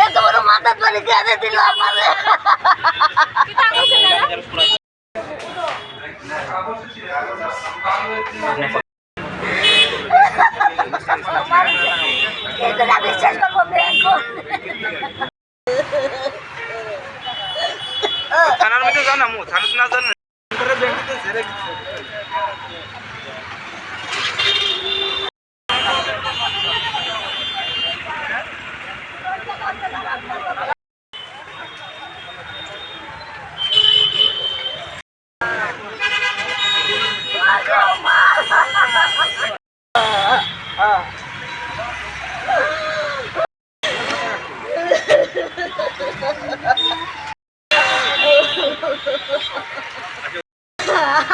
এত বড় মাথা ধরে কেঁদে দিল আমাদের এটা না বিশ্বাস করব ব্যাংক থানার মধ্যে যাও না মু থানাতে না যান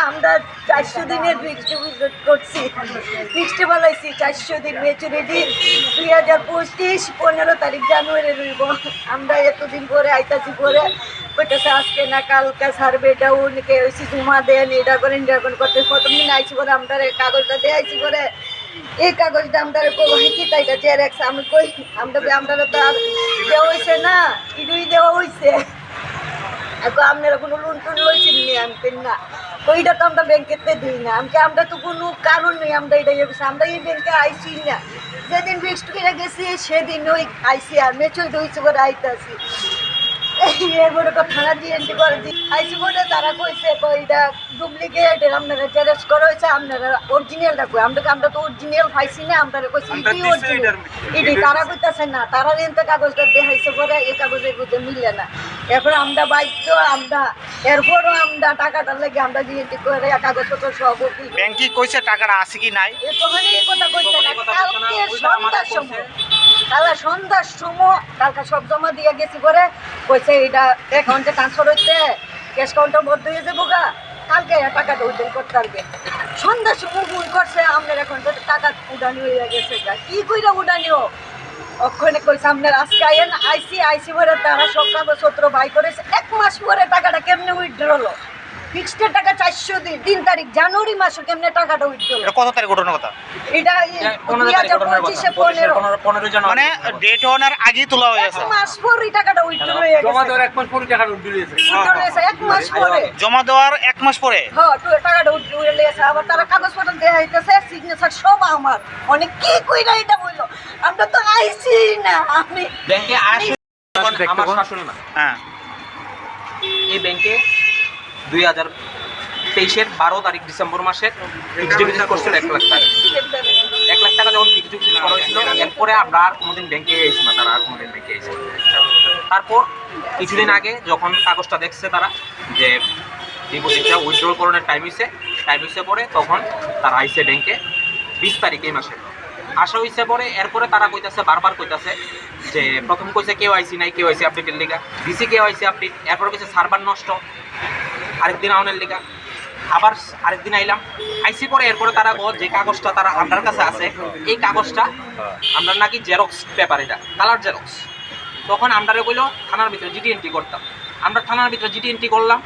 আমরা চারশো দিনের ডিস্ট্রিবিউশন করছি। ফিক্সড বলাইছি, চারশো দিন মেচুরিটি দুই হাজার পঁচিশ, পনেরো তারিখ জানুয়ারি রইব। আমরা এতদিন পরে আইতাছি পরে। কইতেছে আজকে না কালকে সার্ভে ডাউন কে হয়েছি জমা দেন এটা করেন এটা করেন করতে। প্রথম দিন আইছি পরে আমরা কাগজটা দিয়ে আইছি পরে। এই কাগজটা আমরা কই কি তাইটা জেরেক্স আমি কই আমরা আমরা তো আর দেওয়া হয়েছে না, ইডুই দেওয়া হয়েছে এখন আপনারা কোনো লোন টোন লইছেন নি, আমি না। ওইটা তো আমরা ব্যাংকেতে দিই না। আমি আমরা তো কোনো কারণ নেই, আমরা এটা ইয়ে আমরা এই ব্যাংকে আইসি না। যেদিন ফিক্সড করে গেছি, সেদিন ওই আইসি আর মেচুর হয়েছে করে আইতাছি। এরপরে থানা দিয়ে এন্ট্রি করে দিই আইসি বলে তারা কইছে কইটা ডুপ্লিকেট আপনারা টেরেস করা হয়েছে আপনারা অরিজিনালটা কই? আমরা আমরা তো অরিজিনাল পাইছি না আমরা কইছি ইডি অরিজিনাল তারা কইতাছে না তারা এনতে কাগজটা দেখাইছে পরে এই কাগজের মধ্যে মিলে না। এরপর আমরা বাধ্য আমরা এরপরও আমরা টাকাটা লাগে আমরা জিএনটি করে কাগজপত্র সব ব্যাংকে কইছে টাকাটা আছে কি নাই? এতখানি কথা কইছে না কালকে সন্ধ্যার সময়। কালা সন্ধ্যার সময় কালকে সব জমা দিয়ে গেছি করে কইছে এটা অ্যাকাউন্টে ট্রান্সফার হইতে ক্যাশ কাউন্টার বন্ধ হয়ে যাব কালকে টাকাটা উদ্ধার করতে পারবে। সন্ধ্যার সময় ভুল করছে, আপনার এখন টাকা উডানি হয়ে গেছে গা। কি কইরা উডানিও ওখানে কইছে, আপনার আজকে আইন, আইসি আইসি ভরে তারা সব কাগজপত্র বাই করেছে। এক মাস পরে টাকাটা কেমনে উইথড্র হলো? ফিক্সডের টাকা চারশো দিন তিন তারিখ জানুয়ারি মাসে কেমনে টাকাটা উইথড্র এটা কত তারিখ ঘটনার কথা? এটা পঁচিশে পনেরো। পনেরো জন মানে ডেট হওয়ার আগেই তোলা হয়ে গেছে। মাস পর এই টাকাটা উইথড্র হয়ে জমা দেওয়ার এক মাস পরে টাকা উঠে দিয়েছে উইথড্র হয়েছে এক মাস পরে। জমা দেওয়ার এক মাস পরে? হ্যাঁ টাকাটা উইথড্র হয়ে গেছে। আবার তারা কাগজপত্র দেওয়া হইতেছে সিগনেচার সব আমার। অনেক কি কইরা এটা বলল? আমরা তো আইছি না আমি ব্যাংকে আসে আমার শাসন না। হ্যাঁ। এই ব্যাংকে দুই হাজার তেইশের বারো তারিখ ডিসেম্বর মাসের ফিক্সড ডিপোজিট করছিল এক লাখ টাকা। এক লাখ টাকা যখন ফিক্সড ডিপোজিট করা হয়েছিল, এরপরে আমরা আর কোনোদিন ব্যাংকে এসেছি না, তারা আর কোনোদিন ব্যাংকে এসেছি তারপর কিছুদিন আগে যখন কাগজটা দেখছে তারা যে ডিপোজিটটা উইথড্রল করানোর টাইম হয়েছে টাইম হয়েছে পরে তখন তারা আইসে ব্যাংকে বিশ তারিখ এই মাসে আসা হয়েছে পরে, এরপরে তারা কইতাছে, বারবার কইতাছে যে প্রথম কইছে কেউ আইসি নাই কেউ আইসি আপডেটের লিগা। দিছি কেউ আইসি আপডেট এরপরে কইছে সার্ভার নষ্ট। আরেকদিন আউনের লিগা। আবার আরেকদিন আইলাম। আইসি পরে এরপরে তারা গো যে কাগজটা তারা আপনার কাছে আছে এই কাগজটা আমরা নাকি জেরক্স পেপার এটা কালার জেরক্স তখন আমরা কইলো থানার ভিতরে জিডি এন্ট্রি করতাম। আমরা থানার ভিতরে জিডি এন্ট্রি করলাম।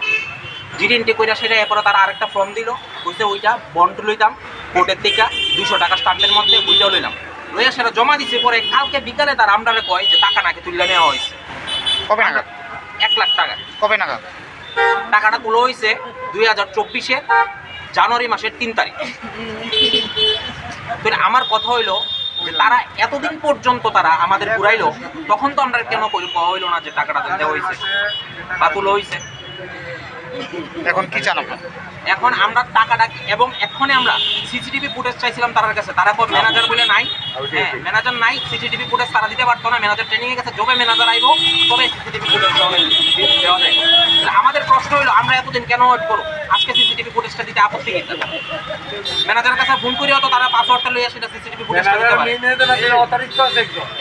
জিডি এন্ট্রি কইরা সেটা এরপরে তারা আরেকটা ফর্ম দিল। কইছে ওইটা বন্ড লইতাম কোর্টের থেকে দুশো টাকা স্টাম্পের মধ্যে ওইটাও লইলাম। লইয়া সেটা জমা দিছে পরে কালকে বিকালে তার আমরা কয় যে টাকা নাকি তুলে নেওয়া হয়েছে কবে নাগাদ? এক লাখ টাকা। কবে নাগাদ? টাকাটা তুলো হয়েছে দুই হাজার চব্বিশে জানুয়ারি মাসের তিন তারিখ। আমার কথা হইল যে তারা এতদিন পর্যন্ত তারা আমাদের ঘুরাইলো, তখন তো আমরা কেন কইল হইল না যে টাকাটা দেওয়া হয়েছে বা তুলো হয়েছে এখন কি চান আপনার এখন আমরা টাকা টাকাটা এবং এক্ষণে আমরা সিসিটিভি ফুটেজ চাইছিলাম তার কাছে। তারা কো ম্যানেজার বলে নাই। হ্যাঁ ম্যানেজার নাই সিসিটিভি ফুটেজ তারা দিতে পারতো না। ম্যানেজার ট্রেনিং এ গেছে যবে ম্যানেজার আইবো তবে সিসিটিভি ফুটেজ দেওয়া যায়। তাহলে আমাদের প্রশ্ন হলো আমরা এতদিন কেন ওয়েট করো আজকে সিসিটিভি ফুটেজটা দিতে আপত্তি কি ম্যানেজারের কাছে ফোন করি তো তারা পাসওয়ার্ডটা লইয়া সেটা সিসিটিভি ফুটেজটা দিতে পারে।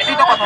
এটাই তো কথা।